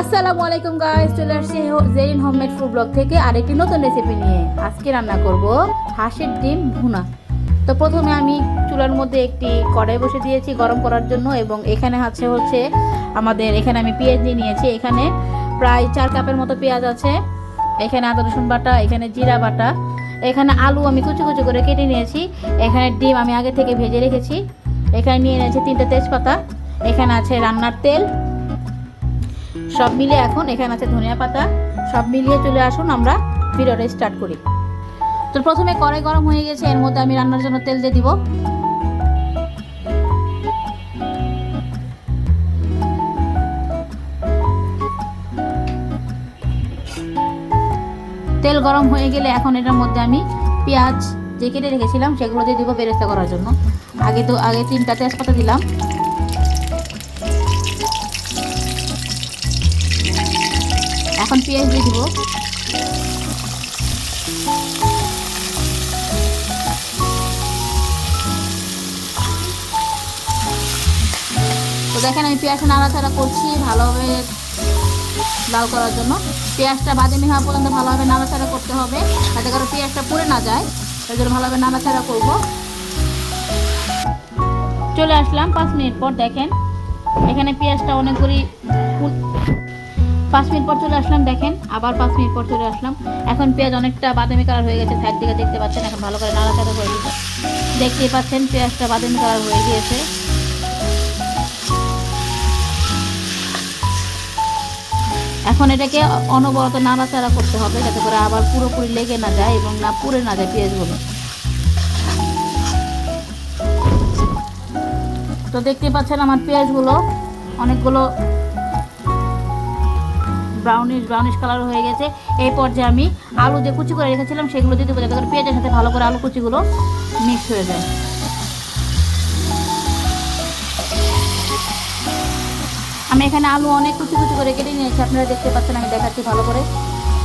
আসসালামু আলাইকুম গাইস চলে আসছি জেরিন হোমমেড ফুড ব্লগ থেকে আরেকটি নতুন রেসিপি নিয়ে। আজকে রান্না করব হাঁসের ডিম ভুনা। তো প্রথমে আমি চুলার মধ্যে একটি কড়াই বসে দিয়েছি গরম করার জন্য এবং এখানে আছে হচ্ছে আমাদের, এখানে আমি পেঁয়াজ নিয়ে নিয়েছি। এখানে প্রায় চার কাপের মতো পেঁয়াজ আছে। এখানে আদা, রসুন বাটা, এখানে জিরা বাটা। এখানে আলু আমি কুচি কুচি করে কেটে নিয়েছি। এখানে ডিম আমি আগে থেকে ভেজে রেখেছি। এখানে নিয়ে নিয়েছি তিনটে তেজপাতা। এখানে আছে রান্নার তেল। সব মিলিয়ে এখন এখানে আছে ধনিয়া পাতা। সব মিলিয়ে চলে আসুন, আমরা ভিডিওটা স্টার্ট করি। তো প্রথমে কড়াই গরম হয়ে গেছে, এর মধ্যে আমি রান্নার জন্য তেল দিয়ে দিব। তেল গরম হয়ে গেলে এখন এটার মধ্যে আমি পেঁয়াজ যে কেটে রেখেছিলাম, সেগুলো দিয়ে দিব বেরেস্তা করার জন্য। আগে তো, আগে তিনটা তেজপাতা দিলাম। এখন পেঁয়াজ দিয়ে দিব। তো দেখেন, আমি পেঁয়াজটা নাড়াচাড়া করছি ভালোভাবে লাল করার জন্য। পেঁয়াজটা বাদামি হওয়া পর্যন্ত ভালোভাবে নাড়াচাড়া করতে হবে, যাতে করে পেঁয়াজটা পুড়ে না যায়। সেই জন্য ভালোভাবে নাড়াচাড়া করব। চলে আসলাম পাঁচ মিনিট পর, দেখেন, এখানে পেঁয়াজটা অনেকগুলি পাঁচ মিনিট পর চলে আসলাম, দেখেন, আবার পাঁচ মিনিট পর চলে আসলাম। এখন পেঁয়াজ অনেকটা বাদামি কালার হয়ে গেছে সাইড দিকে দেখতে পাচ্ছেন, এখন ভালো করে নাড়াচাড়া করে দিতে দেখতেই পাচ্ছেন, পেঁয়াজটা বাদামি কালার হয়ে গিয়েছে। এখন এটাকে অনবরত নাড়াচাড়া করতে হবে, যাতে করে আবার পুরোপুরি লেগে না যায় এবং না পুড়ে না যায় পেঁয়াজগুলো। তো দেখতে পাচ্ছেন, আমার পেঁয়াজগুলো অনেকগুলো ব্রাউনিশ ব্রাউনিশ কালার হয়ে গেছে। এই পর্যায়ে আমি আলু যে কুচি করে রেখেছিলাম, সেগুলো দিয়ে দেবো। যাতে করে পেঁয়াজের সাথে ভালো করে আলু কুচিগুলো মিক্স হয়ে যায়। আমি এখানে আলু অনেক কুচি কুচি করে কেটে নিয়েছি। আপনারা দেখতে পাচ্ছেন, আমি দেখাচ্ছি ভালো করে।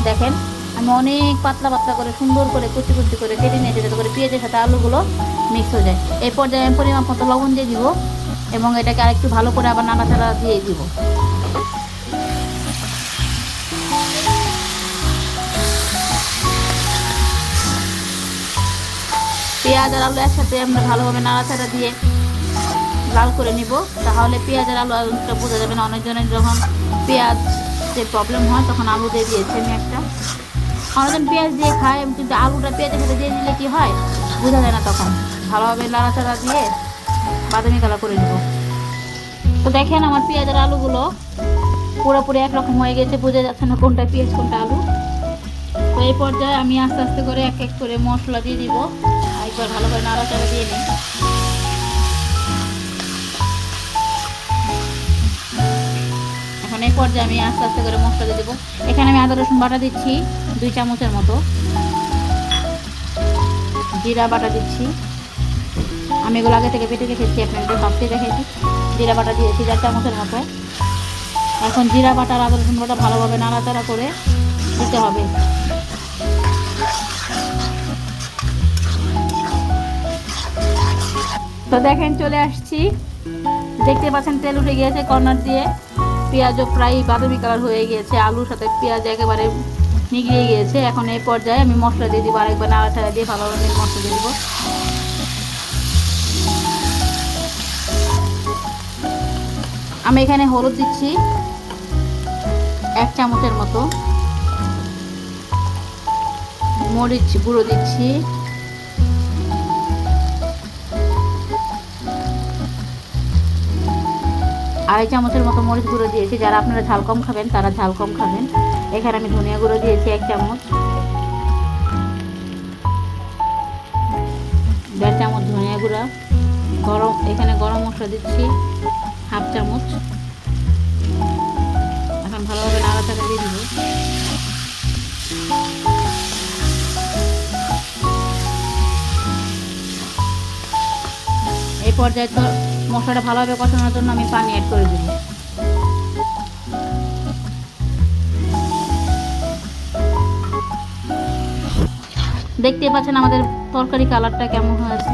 দেখেন, আমি অনেক পাতলা পাতলা করে, সুন্দর করে কুচি কুচি করে কেটে নিয়েছি, যাতে করে পেঁয়াজের সাথে আলুগুলো মিক্স হয়ে যায়। এই পর্যায়ে আমি পরিমাণ মতো লবণ দিয়ে দিব এবং এটাকে আরেকটু ভালো করে আবার নাড়াচাড়া দিয়ে দিব। পেঁয়াজ আর আলু একসাথে আমরা ভালোভাবে নাড়াচাড়া দিয়ে লাল করে নিব। তাহলে পেঁয়াজ আর আলু আলুটা বোঝা যাবে না। অনেকজনের যখন পেঁয়াজ যে প্রবলেম হয়, তখন আলু দিয়ে দিয়েছি আমি একটা। অনেকজন পেঁয়াজ দিয়ে খায়, কিন্তু আলুটা পেঁয়াজের সাথে দিয়ে দিলে কি হয়? বোঝা যায় না তখন। ভালোভাবে নাড়াচাড়া দিয়ে বাদামি কালার করে নেব। তো দেখেন আমার পেঁয়াজ আর আলুগুলো পুরোপুরি একরকম হয়ে গেছে। বোঝা যাচ্ছে না কোনটা পেঁয়াজ, কোনটা আলু। তো এই পর্যায়ে আমি আস্তে আস্তে করে এক এক করে মশলা দিয়ে দিব। একবার ভালো করে নাড়া নাড়াচাড়া দিয়ে নিই। এখন এই পর্যায়ে আমি আস্তে আস্তে করে মশলা দিয়ে দেবো। এখানে আমি আদা, রসুন বাটা দিচ্ছি, দুই চামচের মতো। জিরা বাটা দিচ্ছি। আমি এগুলো আগে থেকে পেটে রেখেছি আপনাদের ভাবতে রেখেছি। জিরা বাটা দিয়েছি চার চামচের মতো। এখন জিরা বাটা আদা, রসুন বাটা ভালোভাবে নাড়াচাড়া করে দিতে হবে। তো দেখেন চলে আসছি। দেখতে পাচ্ছেন তেল উঠে গিয়েছে কর্নার দিয়ে। পেঁয়াজও প্রায় বাদামি কালার হয়ে গিয়েছে, আলুর সাথে পেঁয়াজ একেবারে মিগিয়ে গিয়েছে। এখন এই পর্যায়ে আমি মশলা দিয়ে দিব, আরেকবার নাড়াচাড়া দিয়ে ভালোভাবে মশলা দিয়ে দিব। আমি এখানে হলুদ দিচ্ছি, এক চামচের মতো। মরিচ গুঁড়ো দিচ্ছি। আড়াই চামচের মতো মরিচ গুঁড়ো দিয়েছি। যারা আপনারা ঝাল কম খাবেন, তারা ঝাল কম খাবেন। এখানে আমি ধনিয়া গুঁড়ো দিয়েছি এক চামচ। দেড় চামচ ধনিয়া গুঁড়া। গরম, এখানে গরম মশলা দিচ্ছি হাফ চামচ। এখন ভালোভাবে নাড়াচাড়া দিয়ে দিব। এই পর্যায়ে তো মশলাটা ভালোভাবে কষানোর জন্য আমি পানি অ্যাড করে দেব। দেখতেই পাচ্ছেন আমাদের তরকারি কালারটা কেমন হয়েছে।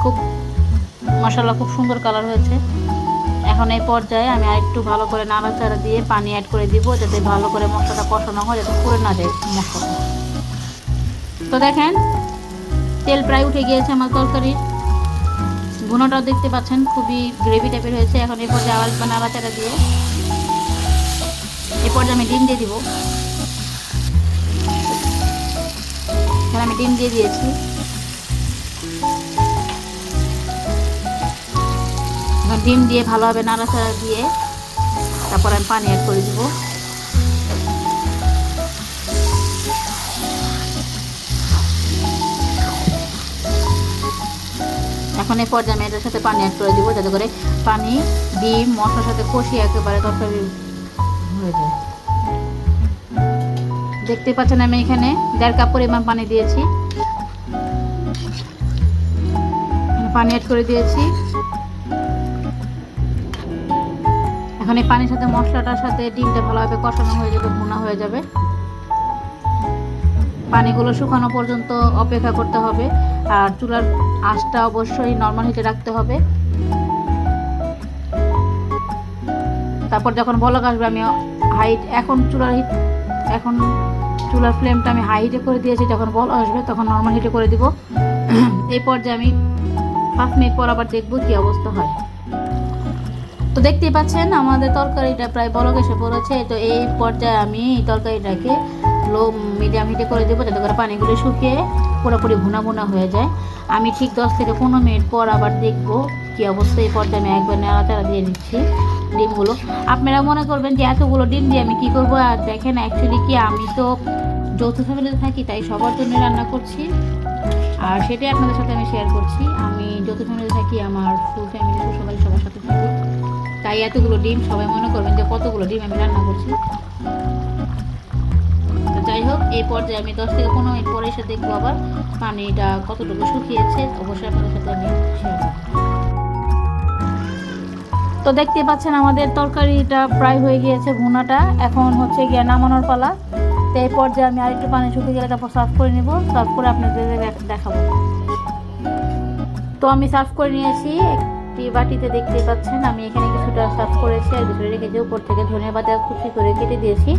খুব মশলা খুব সুন্দর কালার হয়েছে। এখন এই পর্যায়ে আমি আরেকটু ভালো করে নাড়াচাড়া দিয়ে পানি অ্যাড করে দিব যাতে ভালো করে মশলাটা কষানো হয়, যাতে পুড়ে না যায় মশলাটা। তো দেখেন তেল প্রায় উঠে গিয়েছে আমার তরকারির ভুনোটাও দেখতে পাচ্ছেন, খুবই গ্রেভি টাইপের হয়েছে। এখন এরপর পর্যায়ে আবার একবার নাড়াচাড়া দিয়ে এরপর আমি ডিম দিয়ে দিব। আমি ডিম দিয়ে দিয়েছি। ডিম দিয়ে ভালোভাবে নাড়াচাড়া দিয়ে তারপর আমি পানি অ্যাড করে দিব। এখন এই পর্যায়ে আমি এটার সাথে পানি অ্যাড করে দিব, যাতে করে পানি, ডিম, মশলার সাথে কষিয়ে একেবারে তরকারি হয়ে যায়। দেখতে পাচ্ছেন আমি এখানে দেড় কাপ পরিমাণ পানি দিয়েছি। পানি অ্যাড করে দিয়েছি। এখন এই পানির সাথে মশলাটার সাথে ডিমটা ভালোভাবে কষানো হয়ে যাবে, ভুনা হয়ে যাবে। পানিগুলো শুকানো পর্যন্ত অপেক্ষা করতে হবে। আর চুলার আঁচটা অবশ্যই নর্মাল হিটে রাখতে হবে। তারপর যখন বলক আসবে, আমি হাইট এখন চুলার হিট এখন চুলার ফ্লেমটা আমি হাই হিটে করে দিয়েছি। যখন বল আসবে, তখন নর্মাল হিটে করে দিব। এই পর্যায়ে আমি পাঁচ মিনিট পর আবার দেখব কী অবস্থা হয়। তো দেখতেই পাচ্ছেন, আমাদের তরকারিটা প্রায় বলক এসে পড়েছে। তো এই পর্যায়ে আমি তরকারিটাকে লো মিডিয়াম হিটে করে দেবো, যাতে করে পানিগুলো শুকিয়ে পুরোপুরি ভুনা ভুনা হয়ে যায়। আমি ঠিক দশ থেকে পনেরো মিনিট পর আবার দেখব কী অবস্থা। এই পর্যায়ে আমি একবার নাড়াচাড়া দিয়ে দিচ্ছি ডিমগুলো। আপনারা মনে করবেন যে এতগুলো ডিম দিয়ে আমি কি করব? আর দেখেন অ্যাকচুয়ালি কি আমি তো যৌথ ফ্যামিলিতে থাকি, তাই সবার জন্য রান্না করছি। আর সেটাই আপনাদের সাথে আমি শেয়ার করছি। আমি যৌথ ফ্যামিলিতে থাকি, আমার ফুল ফ্যামিলি সবাই সবার সাথে থাকি। তাই এতগুলো ডিম, সবাই মনে করবেন যে কতগুলো ডিম আমি রান্না করছি। যাই হোক, এই পর্যায়ে আমি দশ থেকে পনেরো মিনিট পরে এসে দেখব আবার পানিটা কতটুকু শুকিয়েছে। অবশ্যই আপনাদের সাথে আমি তো দেখতে পাচ্ছেন, আমাদের তরকারিটা প্রায় হয়ে গিয়েছে ভুনাটা। এখন হচ্ছে গিয়ে নামানোর পালা। তো এই পর্যায়ে আমি আরেকটু পানি শুকিয়ে গেলে তারপর সার্ভ করে নিব। সার্ভ করে আপনাদের দেখাবো। তো আমি সার্ভ করে নিয়েছি। একটি বাটিতে দেখতে পাচ্ছেন, আমি এখানে কিছুটা সার্ভ করেছি আর ভিতরে রেখেছি উপর থেকে ধনিয়া পাতা কুচি করে কেটে দিয়েছি।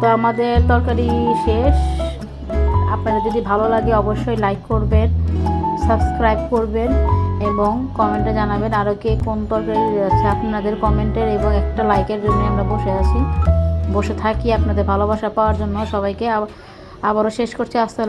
তো আমাদের তরকারি শেষ। আপনারা যদি ভালো লাগে অবশ্যই লাইক করবেন সাবস্ক্রাইব করবেন এবং কমেন্টে জানাবেন আরও কে কোন তরকারি আছে আপনাদের কমেন্টের এবং একটা লাইকের জন্য আমরা বসে আছি। বসে থাকি আপনাদের ভালোবাসা পাওয়ার জন্য। সবাইকে আব- আবারও শেষ করছি। আসসালাম।